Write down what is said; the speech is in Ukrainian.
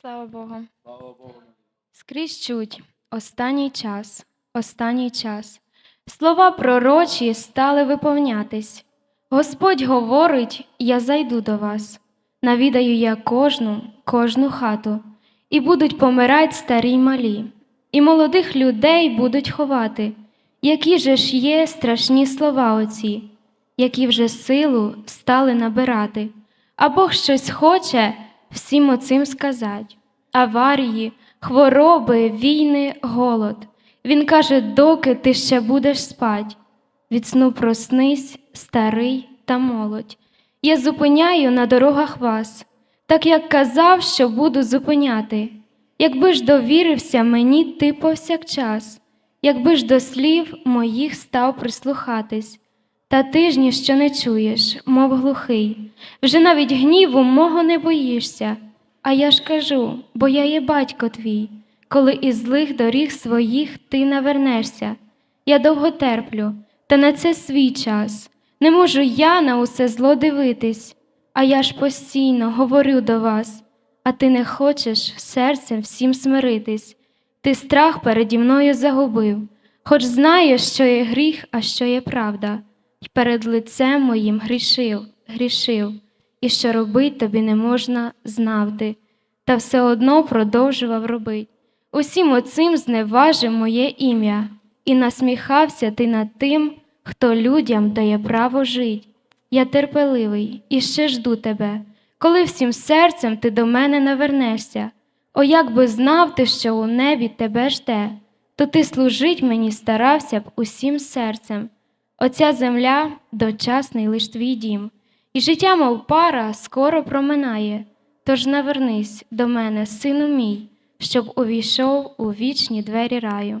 Слава Богу. Слава Богу. Скрізь чуть останній час, останній час. Слова пророчі стали виповнятись. Господь говорить: я зайду до вас, навідаю я кожну, кожну хату, і будуть помирать старі й малі, і молодих людей будуть ховати. Які же ж є страшні слова оці, які вже силу стали набирати, а Бог щось хоче всім оцим сказать. Аварії, хвороби, війни, голод. Він каже, доки ти ще будеш спать. Від сну проснись, старий та молодь. Я зупиняю на дорогах вас, так як казав, що буду зупиняти. Якби ж довірився мені ти повсякчас, якби ж до слів моїх став прислухатись, та ти ж ніщо не чуєш, мов глухий, вже навіть гніву мого не боїшся. А я ж кажу, бо я є батько твій, коли із злих доріг своїх ти навернешся. Я довго терплю, та на це свій час. Не можу я на усе зло дивитись, а я ж постійно говорю до вас, а ти не хочеш серцем всім смиритись. Ти страх переді мною загубив, хоч знаєш, що є гріх, а що є правда, й перед лицем моїм грішив, грішив і що робить тобі не можна знав ти, та все одно продовжував робить. Усім оцим зневажив моє ім'я, і насміхався ти над тим, хто людям дає право жить. Я терпеливий і ще жду тебе, коли всім серцем ти до мене навернешся. О, як би знав ти, що у небі тебе жде, то ти служить мені старався б усім серцем. Оця земля дочасний лиш твій дім, і життя, мов пара, скоро проминає. Тож навернись до мене, сину мій, щоб увійшов у вічні двері раю.